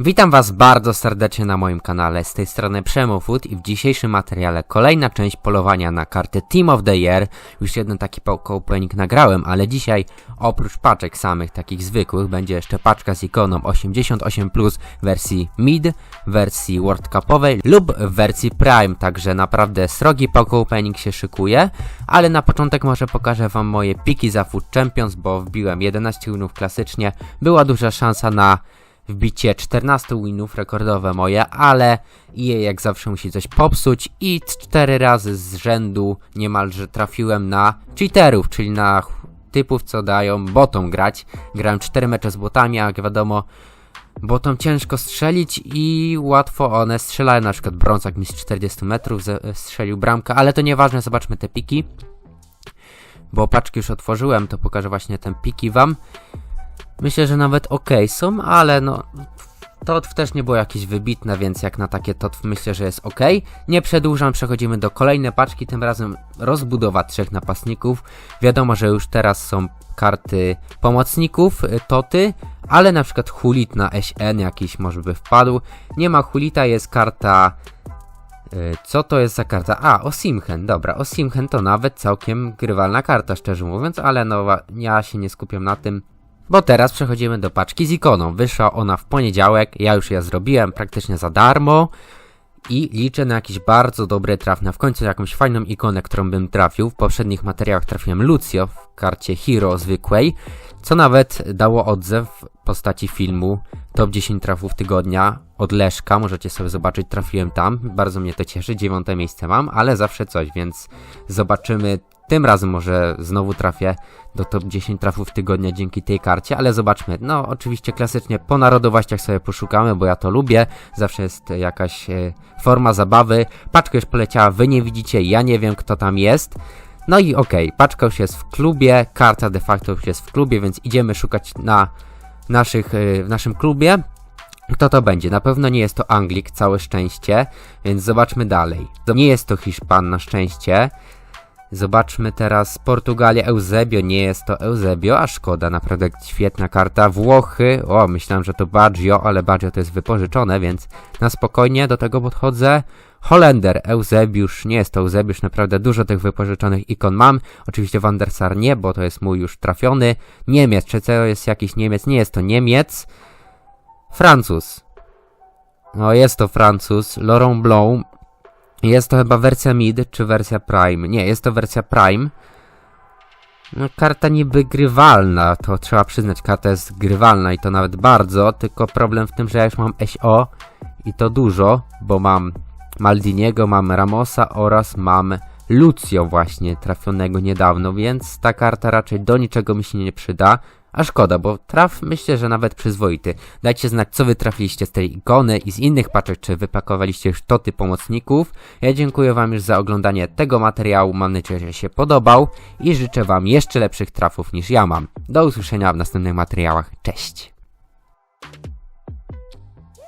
Witam Was bardzo serdecznie na moim kanale, z tej strony Przemo Food i w dzisiejszym materiale kolejna część polowania na kartę Team of the Year. Już jeden taki opening nagrałem, ale dzisiaj oprócz paczek samych, takich zwykłych, będzie jeszcze paczka z ikoną 88 Plus w wersji Mid, w wersji World Cupowej lub w wersji Prime, także naprawdę srogi opening się szykuje, ale na początek może pokażę Wam moje piki za Food Champions, bo wbiłem 11 winów klasycznie, była duża szansa na wbicie 14 winów rekordowe moje, ale EA jak zawsze musi coś popsuć i 4 razy z rzędu niemalże trafiłem na cheaterów, czyli na typów, co dają botom grać. Grałem 4 mecze z botami, a jak wiadomo, botom ciężko strzelić i łatwo one strzelają, na przykład brązak mi z 40 metrów ze- strzelił bramkę, ale to nieważne, zobaczmy te piki. Bo paczki już otworzyłem, to pokażę właśnie te piki wam. Myślę, że nawet ok są, ale no. Totw też nie było jakieś wybitne, więc jak na takie Totw myślę, że jest ok. Nie przedłużam, przechodzimy do kolejnej paczki, tym razem rozbudowa trzech napastników. Wiadomo, że już teraz są karty pomocników, y, Toty, ale na przykład Hulit na SN jakiś może by wpadł. Nie ma Hulita, jest karta Y, Co to jest za karta? A, Osimhen, dobra, Osimhen to nawet całkiem grywalna karta, szczerze mówiąc, ale no ja się nie skupiam na tym, bo teraz przechodzimy do paczki z ikoną. Wyszła ona w poniedziałek, ja już ja zrobiłem praktycznie za darmo i liczę na jakiś bardzo dobry traf, na w końcu jakąś fajną ikonę, którą bym trafił. W poprzednich materiałach trafiłem Lucio karcie Hero zwykłej, co nawet dało odzew w postaci filmu Top 10 trafów tygodnia od Leszka, możecie sobie zobaczyć, trafiłem tam, bardzo mnie to cieszy, dziewiąte miejsce mam, ale zawsze coś, więc zobaczymy, tym razem może znowu trafię do top 10 trafów tygodnia dzięki tej karcie, ale zobaczmy, no oczywiście klasycznie po narodowościach sobie poszukamy, bo ja to lubię, zawsze jest jakaś e, forma zabawy, paczka już poleciała, wy nie widzicie, ja nie wiem kto tam jest, no i okej, paczka już jest w klubie, karta de facto już jest w klubie, więc idziemy szukać na naszych, y, w naszym klubie. Kto to będzie? Na pewno nie jest to Anglik, całe szczęście, więc zobaczmy dalej. Nie jest to Hiszpan, na szczęście. Zobaczmy teraz Portugalia, Eusebio, nie jest to Eusebio, a szkoda, naprawdę świetna karta. Włochy, o, myślałem, że to Baggio, ale Baggio to jest wypożyczone, więc na spokojnie do tego podchodzę. Holender, Eusebiusz, nie jest to Eusebiusz, naprawdę dużo tych wypożyczonych ikon mam. Oczywiście Van der Sar nie, bo to jest mój już trafiony. Niemiec, czy to jest jakiś Niemiec? Nie jest to Niemiec. Francuz. No, jest to Francuz. Laurent Blanc. Jest to chyba wersja mid, czy wersja prime? Nie, jest to wersja prime. No, karta niby grywalna, to trzeba przyznać, karta jest grywalna i to nawet bardzo, tylko problem w tym, że ja już mam SO i to dużo, bo mam Maldiniego, mam Ramosa oraz mam Lucio właśnie trafionego niedawno, więc ta karta raczej do niczego mi się nie przyda. A szkoda, bo traf myślę, że nawet przyzwoity. Dajcie znać, co wy trafiliście z tej ikony i z innych paczek, czy wypakowaliście już toty pomocników. Ja dziękuję wam już za oglądanie tego materiału, mam nadzieję, że się podobał i życzę wam jeszcze lepszych trafów niż ja mam. Do usłyszenia w następnych materiałach. Cześć!